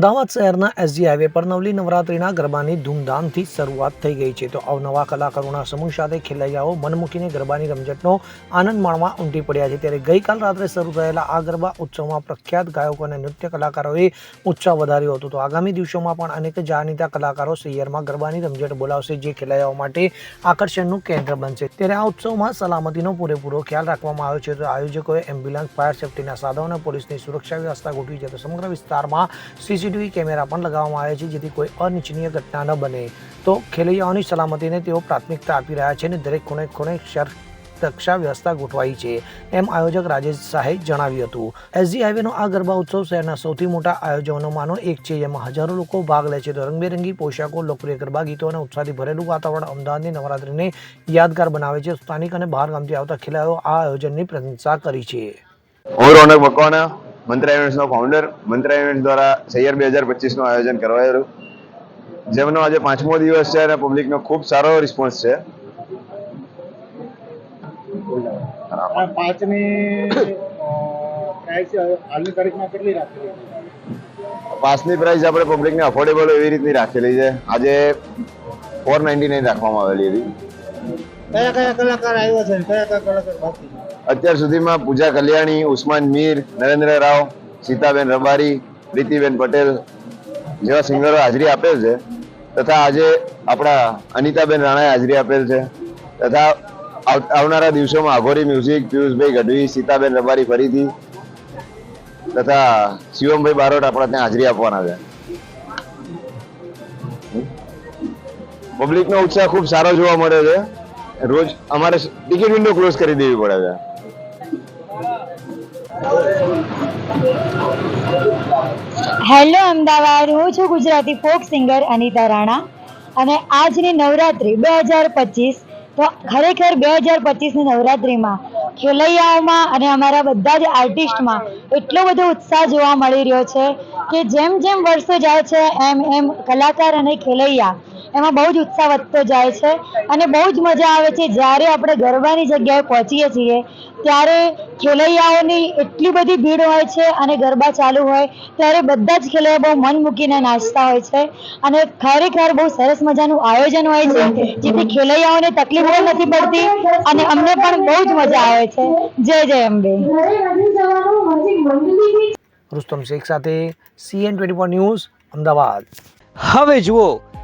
અમદાવાદ શહેરના SG highway પર નવલી નવરાત્રિના ગરબાની ધૂમધામથી શરૂઆત થઈ ગઈ છે. તો અવનવા કલાકારોના સમૂહ સાથે ખેલૈયાઓ મન મૂકીને ગરબાની રમઝટનો આનંદ માણવા ઉમટી પડ્યા છે. ત્યારે ગઈકાલ રાત્રે શરૂ થયેલા આ ગરબા ઉત્સવમાં પ્રખ્યાત ગાયકો અને નૃત્ય કલાકારોએ ઉત્સાહ વધાર્યો હતો. તો આગામી દિવસોમાં પણ અનેક જાણીતા કલાકારો શહેરમાં ગરબાની રમઝટ બોલાવશે, જે ખેલૈયાઓ માટે આકર્ષણનું કેન્દ્ર બનશે. ત્યારે આ ઉત્સવમાં સલામતીનો પૂરેપૂરો ખ્યાલ રાખવામાં આવ્યો છે. તો આયોજકોએ એમ્બ્યુલન્સ, ફાયર સેફટીના સાધનો અને પોલીસની સુરક્ષા વ્યવસ્થા ગોઠવી છે. તો સમગ્ર વિસ્તારમાં સીસીટીવી કેમેરા પણ લગાવવામાં આવ્યા છે, જેથી કોઈ અનિચ્છનીય ઘટના ન બને. તો ખેલૈયાઓની સલામતીને તેઓ પ્રાથમિકતા આપી રહ્યા છે અને દરેક ખૂણે ખૂણે રક્ષા વ્યવસ્થા ગોઠવાઈ છે, એમ આયોજક રાજેશ શાહે જણાવ્યું હતું. એસજી હાઈવેનો આ ગરબા ઉત્સવ શહેરના સૌથી મોટા આયોજનોમાંનો એક છે, જેમાં હજારો લોકો ભાગ લે છે. તો રંગબેરંગી પોશાકો, લોકપ્રિય ગરબા ગીતો અને ઉત્સાહથી ભરેલું વાતાવરણ અમદાવાદની નવરાત્રીને યાદગાર બનાવે છે. સ્થાનિક અને બહાર ગામથી આવતા ખેલાડીઓ આ આયોજનની પ્રશંસા કરી છે. હું રોનક મકવાણા મંત્રા ઇવેન્ટ્સનો ફાઉન્ડર મંત્રા ઇવેન્ટ્સ દ્વારા સૈયર બે હજાર પચીસનું આયોજન કરવાયેલું. જેમનો આજે પાંચમો દિવસ છે અને પબ્લિકનો ખૂબ સારો રિસ્પોન્સ છે. પાસની પ્રાઇસ આપણે પબ્લિકને અફોર્ડેબલ એવી રીતની રાખેલી છે. આજે ફોર નાઇન્ટી નાઇન રાખવામાં આવેલી હતી. કયા કયા કલાકાર આવ્યા છે કયા કયા કલાકાર બાકી અત્યાર સુધીમાં પૂજા કલ્યાણી, ઉસ્માન મીર, નરેન્દ્ર રાવ, સીતાબેન રબારી, પ્રીતિબેન પટેલ જેવા સિંગરો હાજરી આપેલ છે. તથા આજે આપણા અનિતાબેન રાણાએ હાજરી આપેલ છે. તથા આવનારા દિવસોમાં આઘોરી મ્યુઝિક, પિયુષભાઈ ગઢવી, સીતાબેન રબારી ફરીથી તથા શિવમભાઈ બારોટ આપણા ત્યાં હાજરી આપવાના છે. પબ્લિકનો ઉત્સાહ ખૂબ સારો જોવા મળે છે. રોજ અમારે ટિકિટ વિન્ડો ક્લોઝ કરી દેવી પડે છે. હેલો અમદાવાદ. હું છું ગુજરાતી ફોક સિંગર અનિતા રાણા. અને આજની નવરાત્રિ બે હજાર પચીસ, તો ખરેખર બે હજાર પચીસની નવરાત્રિમાં ખેલૈયાઓમાં અને અમારા બધા જ આર્ટિસ્ટમાં એટલો બધો ઉત્સાહ જોવા મળી રહ્યો છે કે જેમ જેમ વર્ષો જાય છે, એમ એમ કલાકાર અને ખેલૈયા એમાં બહુ જ ઉત્સાહ વધતો જાય છે અને બહુ જ મજા આવે છે. જ્યારે આપણે ગરબાની જગ્યાએ પહોંચીએ છીએ ત્યારે ખેલૈયાઓની એટલી બધી ભીડ હોય છે અને ગરબા ચાલુ હોય ત્યારે બધા જ ખેલૈયા બહુ મન મૂકીને નાચતા હોય છે. અને ખરેખર બહુ સરસ મજાનું આયોજન હોય છે જેથી ખેલૈયાઓને તકલીફ પણ નથી પડતી અને અમને પણ બહુ જ મજા આવે છે. જય જય અંબે. રુસ્તમ શેખ સાથે સીએન ટ્વેન્ટી ન્યૂઝ અમદાવાદ. હવે જુઓ